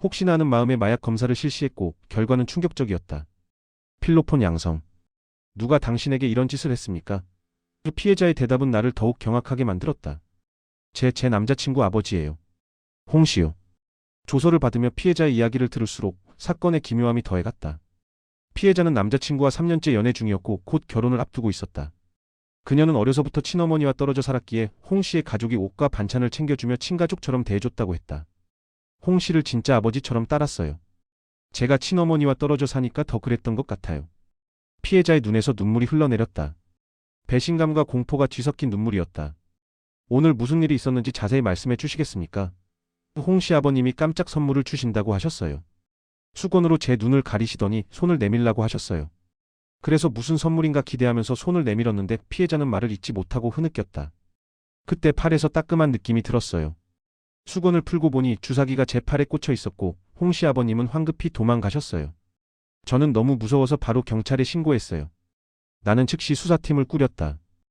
혹시나 하는 마음에 마약 검사를 실시했고 결과는 충격적이었다. 필로폰 양성. 누가 당신에게 이런 짓을 했습니까? 그 피해자의 대답은 나를 더욱 경악하게 만들었다. 제, 제 남자친구 아버지예요. 홍시요. 조서를 받으며 피해자의 이야기를 들을수록 사건의 기묘함이 더해갔다. 피해자는 남자친구와 3년째 연애 중이었고 곧 결혼을 앞두고 있었다. 그녀는 어려서부터 친어머니와 떨어져 살았기에 홍 씨의 가족이 옷과 반찬을 챙겨주며 친가족처럼 대해줬다고 했다. 홍 씨를 진짜 아버지처럼 따랐어요. 제가 친어머니와 떨어져 사니까 더 그랬던 것 같아요. 피해자의 눈에서 눈물이 흘러내렸다. 배신감과 공포가 뒤섞인 눈물이었다. 오늘 무슨 일이 있었는지 자세히 말씀해 주시겠습니까? 홍 씨 아버님이 깜짝 선물을 주신다고 하셨어요. 수건으로 제 눈을 가리시더니 손을 내밀라고 하셨어요. 그래서 무슨 선물인가 기대하면서 손을 내밀었는데 피해자는 말을 잇지 못하고 흐느꼈다. 그때 팔에서 따끔한 느낌이 들었어요. 수건을 풀고 보니 주사기가 제 팔에 꽂혀 있었고 홍씨 아버님은 황급히 도망가셨어요. 저는 너무 무서워서 바로 경찰에 신고했어요. 나는 즉시 수사팀을 꾸렸다.